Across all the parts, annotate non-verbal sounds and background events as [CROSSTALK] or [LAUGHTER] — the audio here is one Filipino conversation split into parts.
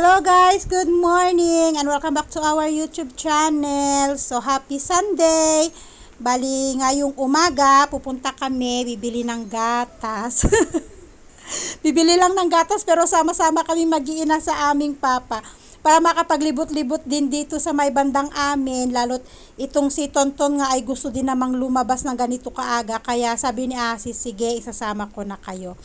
Hello guys, good morning and welcome back to our YouTube channel. So happy Sunday. Bali ngayong umaga pupunta kami bibili ng gatas. [LAUGHS] bibili lang ng gatas pero sama-sama kami magiina sa aming papa para makapaglibot-libot din dito sa may bandang amin lalo't itong si Tonton nga ay gusto din namang lumabas ng ganito kaaga kaya sabi ni Asis sige isasama ko na kayo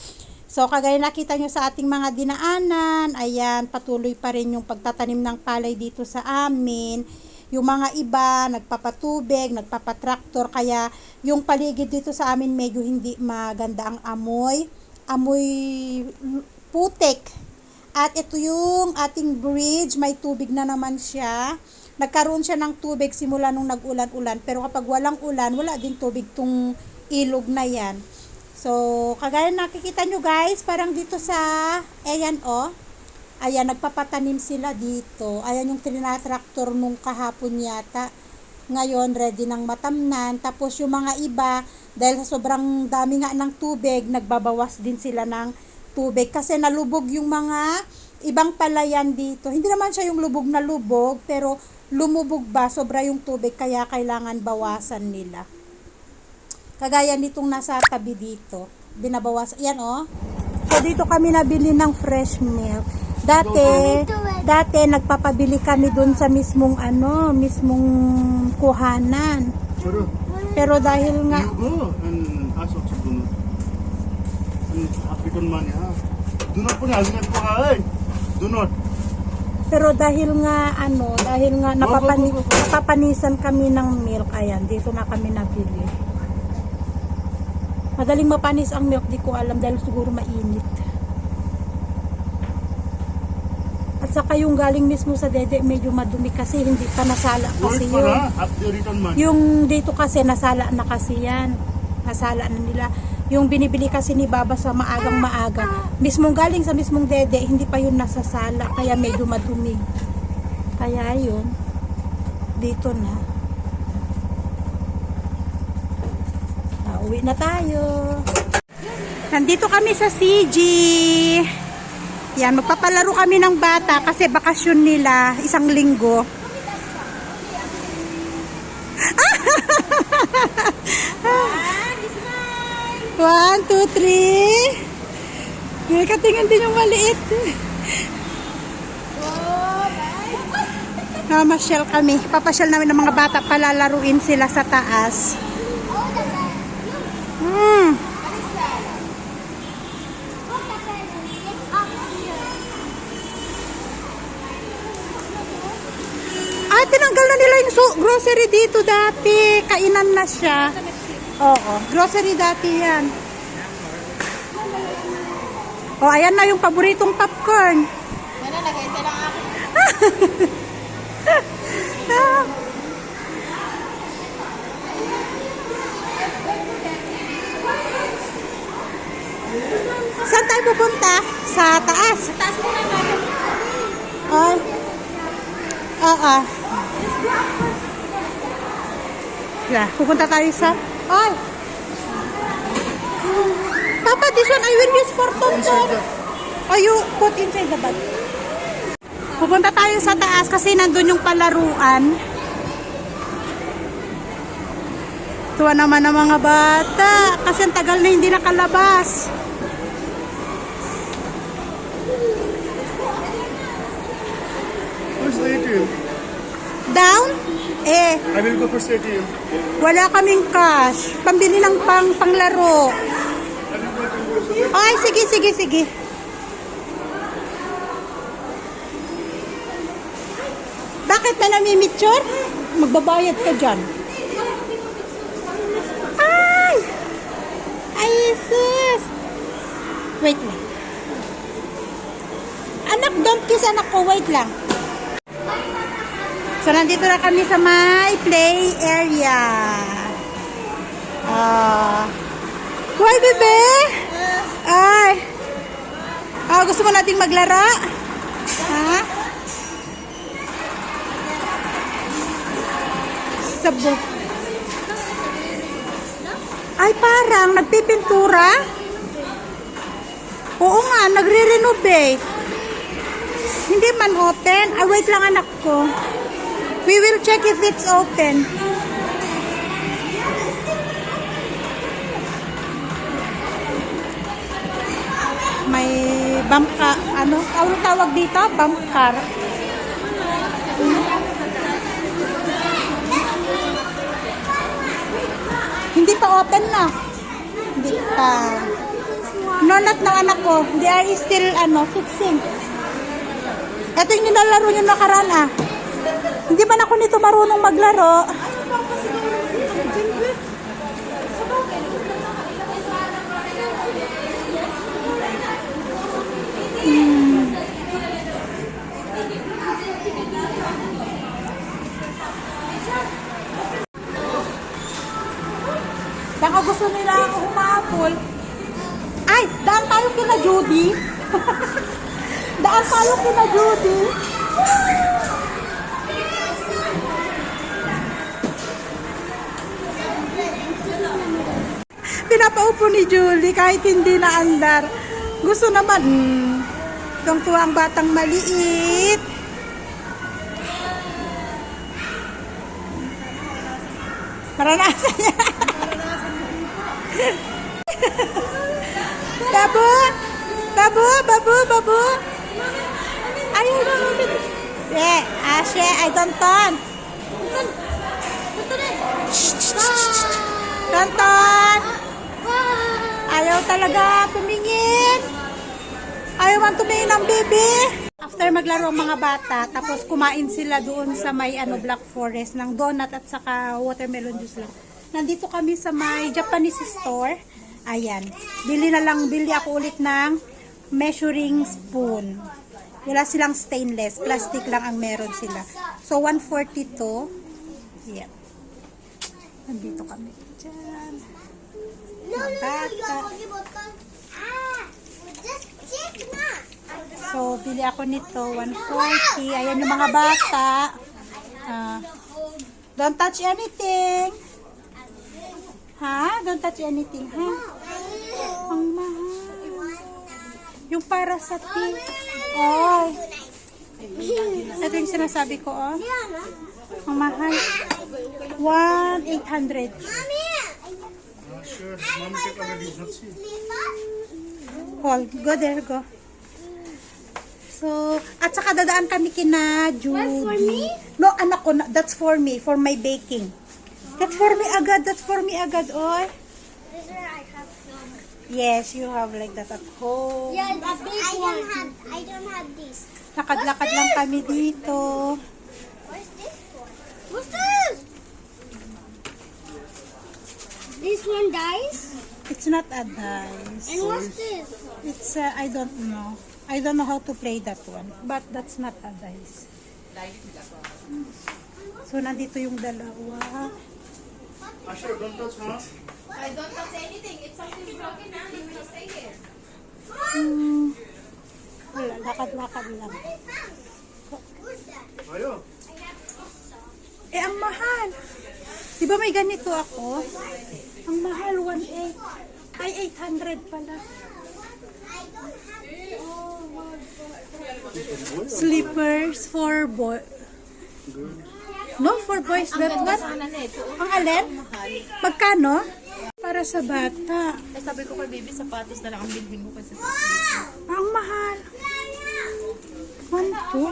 So, kagaya nakita nyo sa ating mga dinaanan, ayan, patuloy pa rin yung pagtatanim ng palay dito sa amin. Yung mga iba, nagpapatubig, nagpapatraktor, kaya yung paligid dito sa amin medyo hindi maganda ang amoy. Amoy putik. At ito yung ating bridge, may tubig na naman siya. Nagkaroon siya ng tubig simula nung nag-ulan-ulan, pero kapag walang ulan, wala din tubig tong ilog na yan. So, kagaya nakikita nyo guys, parang dito sa, ayan oh, ayan, nagpapatanim sila dito. Ayan yung trinatraktor nung kahapon yata. Ngayon, ready ng matamnan. Tapos yung mga iba, dahil sa sobrang dami nga ng tubig, nagbabawas din sila ng tubig. Kasi nalubog yung mga ibang palayan dito. Hindi naman siya yung lubog na lubog, pero lumubog ba, sobra yung tubig, kaya kailangan bawasan nila. Kagaya nitong nasa tabi dito. Binabawas. Yan oh. So dito kami nabili ng fresh milk. Dati, dati nagpapabili kami dun sa mismong ano, mismong kuhanan. Pero, Pero dahil nga, you go and ask what do. And man ya. Do not po niya, po ka eh. Do not. pero dahil nga ano, dahil nga napapani, napapanisan kami ng milk, ayan, dito na kami nabili. Madaling mapanis ang milk, di ko alam dahil siguro mainit. At saka yung galing mismo sa dede, medyo madumi kasi hindi pa nasala kasi yun. Yung dito kasi nasala na kasi yan. Nasala na nila. Yung binibili kasi ni Baba sa maagang maaga, mismong galing sa mismong dede, hindi pa yun nasasala. Kaya medyo madumi. Kaya yun, dito na. Nauwi na tayo. Nandito kami sa CG. Yan, magpapalaro kami ng bata kasi bakasyon nila isang linggo. [LAUGHS] One, two, three. May katingin din yung maliit. Mamasyal kami. Papasyal namin ng mga bata. Palalaruin sila sa taas. Grocery dito dati. Kainan na siya. Oo, grocery dati yan. Oh, ayan na yung paboritong popcorn. Ano, nag-ente lang [LAUGHS] ako. Saan tayo pupunta? Sa taas. Taas muna tayo. Ay. Oo. Yeah, pupunta tayo sa... Ay! Papa, this one I will use for tonton. Oh, you put inside the bag. Pupunta tayo sa taas kasi nandun yung palaruan. Tuwa naman ng mga bata kasi ang tagal na hindi nakalabas. Where's the? Down? Eh, I will go first ATM. Wala kaming cash. Pambili ng pang panglaro. Ay, sige, sige, sige. Bakit na namimitsure? Magbabayad ka dyan. Ay! Ay, sus! Wait lang. Anak, don't kiss anak ko. Wait lang. So, nandito na kami sa my play area. Ah. Why, bebe? Ay. Ah, gusto mo nating maglaro? Ha? Sabo. Ay, parang nagpipintura? Oo nga, nagre-renovate. Hindi man open. Ah, wait lang anak ko. We will check if it's open. May bump ka, ano, ano tawag dito? Car. Hindi pa open na. Hindi pa. No, ng anak ko. They are still, ano, fixing. Ito yung nilalaro niyo nakaraan ah. Hindi man ako nito marunong maglaro. Hmm. Baka gusto nila ako humapol. Ay, daan tayo kina Judy. [LAUGHS] daan tayo kina Judy. Pinapaupo ni Julie kahit hindi na andar. Gusto naman, hmm, tuwang tuwa ang batang maliit. Maranasan niya. [LAUGHS] Babu! Babu! Babu! Babu! Ulit. Eh, Ashe, I don't ton. Tonton! Ayaw talaga tumingin. Ayaw man tumingin ng bebe. After maglaro ang mga bata, tapos kumain sila doon sa may ano Black Forest ng donut at saka watermelon juice lang. Nandito kami sa may Japanese store. Ayan. Bili na lang, bili ako ulit ng measuring spoon. Wala silang stainless. Plastic lang ang meron sila. So, 142. Yan. Nandito kami. Diyan. Mga bata. So, bili ako nito, 140. Ayan yung mga bata. Ah, don't touch anything. Ha? Don't touch anything, ha? Ang mahal. Yung para sa tea. Ay. Ito yung sinasabi ko, oh. Ang mahal. 1,800. Ah, sure. Mommy check already. Let's see. Hold. Go there, go. So, at saka dadaan kami kina Judy. No, anak ko, that's for me, for my baking. That's for me agad, that's for me agad, oy. Yes, you have like that at home. Yeah, the big I don't have. I don't have this. Lakad-lakad lang kami dito. What's this for? What's this? This one dies. It's not a dice. And what's this? It's, uh, I don't know. I don't know how to play that one. But that's not a dice. So, nandito yung dalawa. Sure. Don't touch, huh? I don't touch anything. If something's broken now, you will stay here. Hmm. Wala, lakad-lakad lang. Ayo. Eh, ang mahal. Di ba may ganito ako? Ang mahal, 1.8. Ay, 800 pala. Slippers for boy. No, for boys. That what? Ang alin? Magkano? Para sa bata. Eh, sabi ko kay baby, sapatos na lang ang bilhin ko kasi sa Ang mahal. One, two.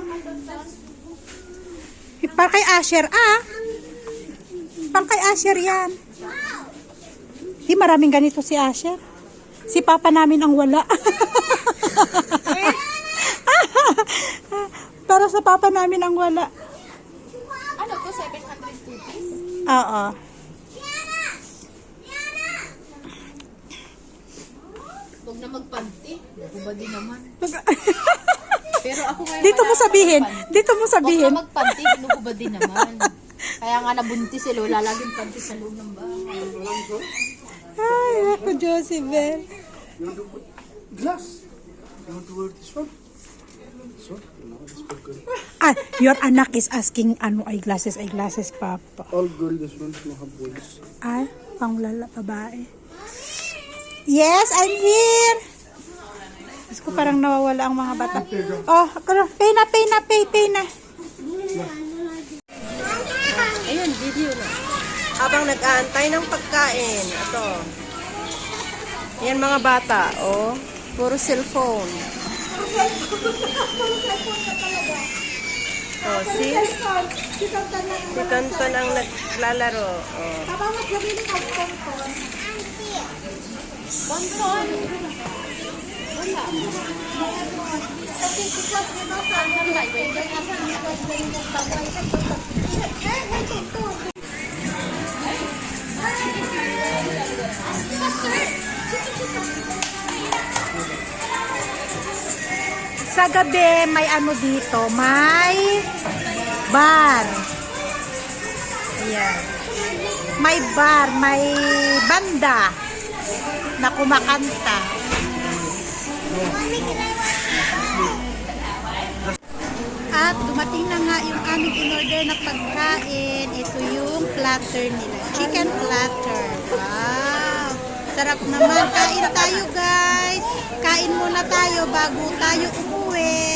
Para kay Asher, ah. Pang kay Asher yan. Di maraming ganito si Asher. Si Papa namin ang wala. [LAUGHS] Para sa Papa namin ang wala. Ano to? 700 rupees? Oo. Huwag na magpanti. Hubad din naman. Pero ako ngayon... Dito mo sabihin. Dito mo Huwag sabihin. na magpanti. Binuhubad din naman. Kaya nga nabuntis sila. Wala laging panti sa loob ng bahay. Ay, ako, Joseph. You want to put glass? You want to wear this one? Good. Ah, your anak is asking ano eyeglasses, eyeglasses, papa. All girl, this one. No have boys. Ay, pang lala, babae. Yes, I'm here. Diyos ko parang nawawala ang mga bata. Oh, karo- pay na, pay na, pay, pay na. Habang nag-aantay ng pagkain. Ito. Yan mga bata, oh. Puro cellphone. Oh, si si Tonton ang naglalaro. Oh. Sa gabi, may ano dito, may bar. Ayan. May bar, may banda na kumakanta. At dumating na nga yung aming in-order na pagkain. Ito yung platter nila. Chicken platter. Wow! Sarap naman. Kain tayo guys. Kain muna tayo bago tayo umuwi.